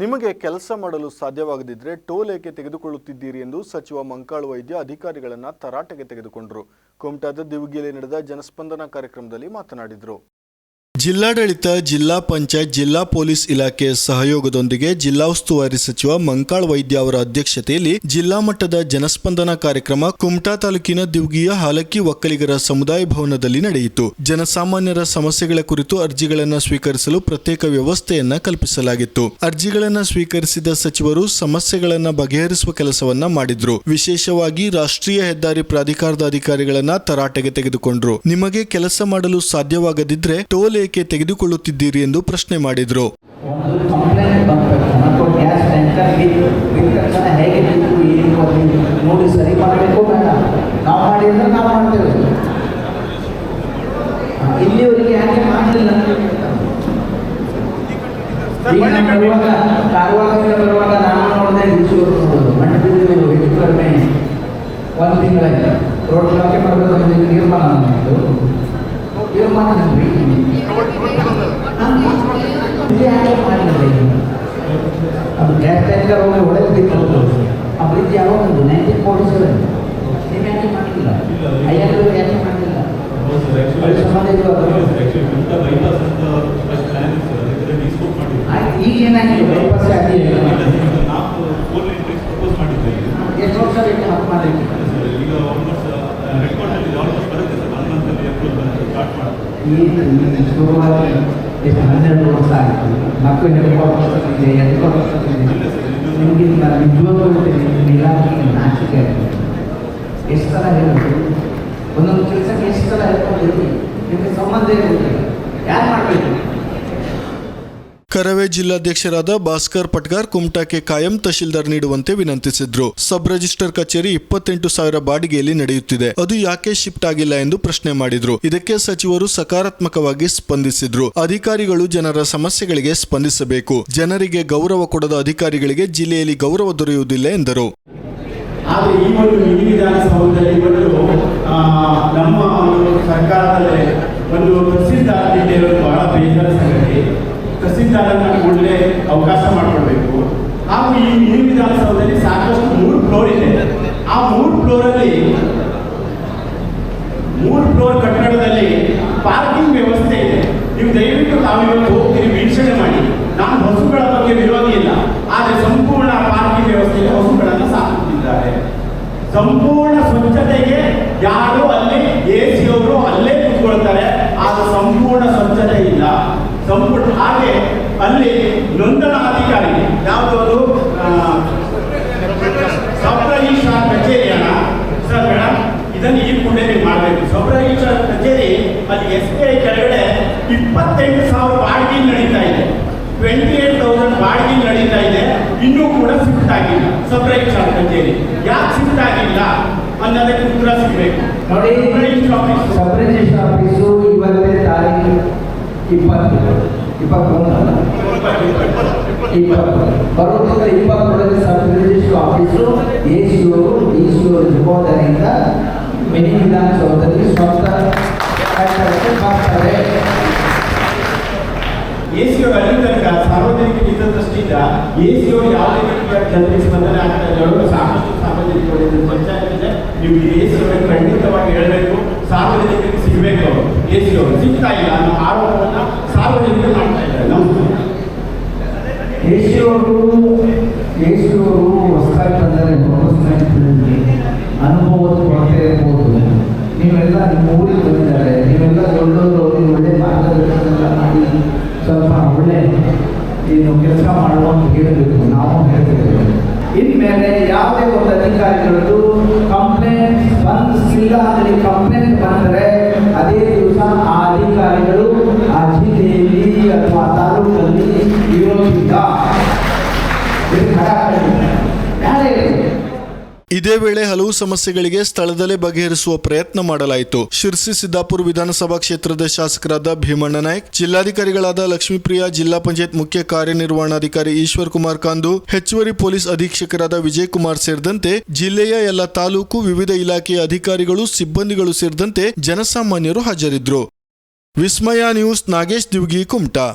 ನಿಮಗೆ ಕೆಲಸ ಮಾಡಲು ಸಾಧ್ಯವಾಗದಿದ್ದರೆ ಟೋಲ್ ಏಕೆ ತೆಗೆದುಕೊಳ್ಳುತ್ತಿದ್ದೀರಿ ಎಂದು ಸಚಿವ ಮಂಕಾಳು ವೈದ್ಯ ಅಧಿಕಾರಿಗಳನ್ನು ತರಾಟೆಗೆ ತೆಗೆದುಕೊಂಡರು. ಕುಮಟಾದ ದಿವಗಿಯಲ್ಲಿ ನಡೆದ ಜನಸ್ಪಂದನ ಕಾರ್ಯಕ್ರಮದಲ್ಲಿ ಮಾತನಾಡಿದರು. ಜಿಲ್ಲಾಡಳಿತ, ಜಿಲ್ಲಾ ಪಂಚಾಯತ್, ಜಿಲ್ಲಾ ಪೊಲೀಸ್ ಇಲಾಖೆ ಸಹಯೋಗದೊಂದಿಗೆ ಜಿಲ್ಲಾ ಉಸ್ತುವಾರಿ ಸಚಿವ ಮಂಕಾಳ್ ವೈದ್ಯ ಅವರ ಅಧ್ಯಕ್ಷತೆಯಲ್ಲಿ ಜಿಲ್ಲಾ ಮಟ್ಟದ ಜನಸ್ಪಂದನ ಕಾರ್ಯಕ್ರಮ ಕುಮಟಾ ತಾಲೂಕಿನ ದಿವ್ಗಿಯ ಹಾಲಕ್ಕಿ ಒಕ್ಕಲಿಗರ ಸಮುದಾಯ ಭವನದಲ್ಲಿ ನಡೆಯಿತು. ಜನಸಾಮಾನ್ಯರ ಸಮಸ್ಯೆಗಳ ಕುರಿತು ಅರ್ಜಿಗಳನ್ನು ಸ್ವೀಕರಿಸಲು ಪ್ರತ್ಯೇಕ ವ್ಯವಸ್ಥೆಯನ್ನ ಕಲ್ಪಿಸಲಾಗಿತ್ತು. ಅರ್ಜಿಗಳನ್ನು ಸ್ವೀಕರಿಸಿದ ಸಚಿವರು ಸಮಸ್ಯೆಗಳನ್ನ ಬಗೆಹರಿಸುವ ಕೆಲಸವನ್ನ ಮಾಡಿದ್ರು. ವಿಶೇಷವಾಗಿ ರಾಷ್ಟ್ರೀಯ ಹೆದ್ದಾರಿ ಪ್ರಾಧಿಕಾರದ ಅಧಿಕಾರಿಗಳನ್ನ ತರಾಟೆಗೆ ತೆಗೆದುಕೊಂಡ್ರು. ನಿಮಗೆ ಕೆಲಸ ಮಾಡಲು ಸಾಧ್ಯವಾಗದಿದ್ರೆ ಟೋಲ್ ಏಕೆ ತೆಗೆದುಕೊಳ್ಳುತ್ತಿದ್ದೀರಿ ಎಂದು ಪ್ರಶ್ನೆ ಮಾಡಿದ್ರು ಒಂದು ಕಂಪ್ಲೇಂಟ್ ರೋಡ್ ಸರಿ ಮಾಡಬೇಕು ನೀರು ಮಾಡಿದ್ರೆ ನಾವು ಮಾಡ್ತೇವೆ ಆ, ಇಲ್ಲಿವರೆಗೆ ಯಾಕೆ ಮಾಡಲಿಲ್ಲ ಈಗ ನಾನು ಬರುವಾಗ ಕಾರವಾರದಿಂದ ಬರುವಾಗ ನಾನು ನೋಡಿದೆ ಈಶ್ವರ ಮಣ್ಣು ಬಿದ್ದು ಹೆಚ್ಚು ಕಡಿಮೆ ಒಂದು ತಿಂಗಳಾಯ್ತು ರೋಡ್ ಬ್ಲಾಕೆ ಮಾಡಬೇಕು ಅಂತ ತೀರ್ಮಾನ ಮಾಡಿದ್ದು ತೀರ್ಮಾನ ಇಲ್ಲಿ ಯಾಕೆ ಮಾಡಿಲ್ಲ ಇದು? ಅದು ಗ್ಯಾಸ್ ಟ್ಯಾಂಕರ್ ಹೋಗಿ ಒಳಗೆ ಬಿತ್ತು ಆ ಬ್ರಿಡ್ಜ್ ಯಾವಾಗ ಒಂದು ನೈನ್ಟೀನ್ ಫೋರ್ಟಿ ಸೆವೆನ್ ನೀವು ಯಾಕೆ ಮಾಡಿಲ್ಲ ಐಎಲ್ ಯಾಕೆ ಮಾಡಿಲ್ಲ ಅದು ಸಂಬಂಧ ಏನು ಶುರುವಾಗಿ ಎಷ್ಟು ಹನ್ನೆರಡು ವರ್ಷ ಆಯಿತು ಮಕ್ಕಳು ಎರಡು ವರ್ಷ ಇದೆ ಎರಡು ವರ್ಷ ಇದೆ ನಿಮಗೆ ನಾನು ನಿಜವಾಗ್ಲೂ ಇಲಾಖೆಗೆ ನಾಚಿಕೆ ಆಗಿದೆ ಎಷ್ಟು ಸಲ ಹೇಳೋದು ಒಂದೊಂದು ಕೆಲಸಕ್ಕೆ ಎಷ್ಟು ಸಲ ಹೇಳ್ಕೊಂಡು ನಿಮಗೆ ಸಂಬಂಧ ಯಾರು ಮಾಡಬೇಕು ಕರವೇ ಜಿಲ್ಲಾಧ್ಯಕ್ಷರಾದ ಭಾಸ್ಕರ್ ಪಟ್ಗಾರ್ ಕುಮಟಾಕ್ಕೆ ಕಾಯಂ ತಹಶೀಲ್ದಾರ್ ನೀಡುವಂತೆ ವಿನಂತಿಸಿದ್ರು. ಸಬ್ ರಿಜಿಸ್ಟರ್ ಕಚೇರಿ ಇಪ್ಪತ್ತೆಂಟು ಸಾವಿರ ಬಾಡಿಗೆಯಲ್ಲಿ ನಡೆಯುತ್ತಿದೆ. ಅದು ಯಾಕೆ ಶಿಫ್ಟ್ ಆಗಿಲ್ಲ ಎಂದು ಪ್ರಶ್ನೆ ಮಾಡಿದ್ರು. ಇದಕ್ಕೆ ಸಚಿವರು ಸಕಾರಾತ್ಮಕವಾಗಿ ಸ್ಪಂದಿಸಿದ್ರು. ಅಧಿಕಾರಿಗಳು ಜನರ ಸಮಸ್ಯೆಗಳಿಗೆ ಸ್ಪಂದಿಸಬೇಕು. ಜನರಿಗೆ ಗೌರವ ಕೊಡದ ಅಧಿಕಾರಿಗಳಿಗೆ ಜಿಲ್ಲೆಯಲ್ಲಿ ಗೌರವ ದೊರೆಯುವುದಿಲ್ಲ ಎಂದರು. ಕಟ್ಟಡದಲ್ಲಿ ಪಾರ್ಕಿಂಗ್ ವ್ಯವಸ್ಥೆ ಇದೆ. ನೀವು ದಯವಿಟ್ಟು ತಾವಿವತ್ತು ಹೋಗ್ತೀರಿ, ವೀಕ್ಷಣೆ ಮಾಡಿ. ನಾನು ಹಸುಗಳ ಬಗ್ಗೆ ವಿರೋಧಿ ಇಲ್ಲ. ಆದರೆ ಸಂಪೂರ್ಣ ಪಾರ್ಕಿಂಗ್ ವ್ಯವಸ್ಥೆಗೆ ಹಸುಗಳನ್ನು ಸಾಕುತ್ತಿದ್ದಾರೆ. ಸಂಪೂರ್ಣ ಸ್ವಚ್ಛತೆಗೆ ಯಾರು ಅಲ್ಲಿ ಎ ಸಿ ಅವರು ಅಲ್ಲೇ ಕೂತ್ಕೊಳ್ತಾರೆ. ಆದ್ರೆ ಸಂಪೂರ್ಣ ಸ್ವಚ್ಛತೆ ಇಲ್ಲ. ಸಂಪೂರ್ಣ ಹಾಗೆ ಅಲ್ಲಿ ನೋಂದಣಾಧಿಕಾರಿ ಇದನ್ನು ಈ ಕೂಡಲೇ ನೀವು ಮಾಡಬೇಕು. ರಿಜಿಸ್ಟ್ರಾರ್ ಕಚೇರಿ ಅಲ್ಲಿ ಎಸ್ ಬಿ ಐ ಕೆಳಗಡೆ ಇಪ್ಪತ್ತೆಂಟು ಸಾವಿರ ಬಾಡಿಗೆ ನಡೀತಾ ಇದೆ. ಟ್ವೆಂಟಿ ಏಟ್ ತೌಸಂಡ್ ಬಾಡಿಗೆ ನಡೀತಾ ಇದೆ. ಇನ್ನೂ ಕೂಡ ಶಿಫ್ಟ್ ಆಗಿಲ್ಲ ರಿಜಿಸ್ಟ್ರಾರ್ ಕಚೇರಿ. ಯಾಕೆ ಶಿಫ್ಟ್ ಆಗಿಲ್ಲ ಅನ್ನೋದಕ್ಕೆ ಉತ್ತರ ಸಿಗಬೇಕು. ನೋಡಿ sub registrar office sub register office ಇವತ್ತೇ ತಾರೀಕು ಇಪ್ಪತ್ತು ಇಪ್ಪತ್ತೊಂದಲ್ಲ ಇಪ್ಪತ್ತು sub register office A C ಅವರು ಡಿ ಸಿ ಅವರು ಜವಾಬ್ದಾರಿಯಿಂದ ಮಿನಿ ವಿಧಾನಸೌಧದಲ್ಲಿ ಸ್ವಂತ ಕಟ್ಟಡಕ್ಕೆ ಬರ್ತಾರೆ ಎ ಸಿ ಅವರು ಅಲ್ಲಿ ತನಕ ಸಾರ್ವಜನಿಕ ಹಿತದೃಷ್ಟಿಯಿಂದ ಎ ಸಿ ಅವರು ಯಾವುದೇ ರೀತಿಯ ಜನರಿಗೆ ಸ್ಪಂದನೆ ಆಗ್ತಾ ಇಲ್ಲ ಅವರು ಸಾಕಷ್ಟು ಸಾರ್ವಜನಿಕರು ಇದು ಪಂಚಾಯತ್ ಇದೆ ನೀವು ಎ ಸಿ ಅವರಿಗೆ ಖಂಡಿತವಾಗಿ ಹೇಳಬೇಕು ಸಾರ್ವಜನಿಕರಿಗೆ ಸಿಗಬೇಕು ಅವರು ಎ ಸಿ ಅವರು ಸಿಗ್ತಾ ಇಲ್ಲ ಒಳ್ಳೆ ಮಾರ್ಗದರ್ಶನ ಮಾಡಿ ಸ್ವಲ್ಪ ಒಳ್ಳೆ, ಏನು ಕೆಲಸ ಮಾಡುವಂತ ಹೇಳಬೇಕು ನಾವು ಹೇಳ್ತೇವೆ ಇನ್ಮೇಲೆ ಯಾವುದೇ ಒಂದು ಅಧಿಕಾರಿಗಳದ್ದು ಕಂಪ್ಲೇಂಟ್ ಸ್ಪಂದಿಸಿಲ್ಲ ಇದೇ ವೇಳೆ ಹಲವು ಸಮಸ್ಯೆಗಳಿಗೆ ಸ್ಥಳದಲ್ಲೇ ಬಗೆಹರಿಸುವ ಪ್ರಯತ್ನ ಮಾಡಲಾಯಿತು. ಶಿರ್ಸಿ ಸಿದ್ದಾಪುರ ವಿಧಾನಸಭಾ ಕ್ಷೇತ್ರದ ಶಾಸಕರಾದ ಭೀಮಣ್ಣ ನಾಯ್ಕ್, ಜಿಲ್ಲಾಧಿಕಾರಿಗಳಾದ ಲಕ್ಷ್ಮೀಪ್ರಿಯಾ, ಜಿಲ್ಲಾ ಪಂಚಾಯತ್ ಮುಖ್ಯ ಕಾರ್ಯನಿರ್ವಹಣಾಧಿಕಾರಿ ಈಶ್ವರ್ ಕುಮಾರ್ ಕಾಂದು, ಹೆಚ್ಚುವರಿ ಪೊಲೀಸ್ ಅಧೀಕ್ಷಕರಾದ ವಿಜಯ್ ಕುಮಾರ್ ಸೇರಿದಂತೆ ಜಿಲ್ಲೆಯ ಎಲ್ಲ ತಾಲೂಕು ವಿವಿಧ ಇಲಾಖೆಯ ಅಧಿಕಾರಿಗಳು, ಸಿಬ್ಬಂದಿಗಳು ಸೇರಿದಂತೆ ಜನಸಾಮಾನ್ಯರು ಹಾಜರಿದ್ದರು. ವಿಸ್ಮಯ ನ್ಯೂಸ್ ನಾಗೇಶ್ ದಿವ್ಗಿ ಕುಮಟಾ.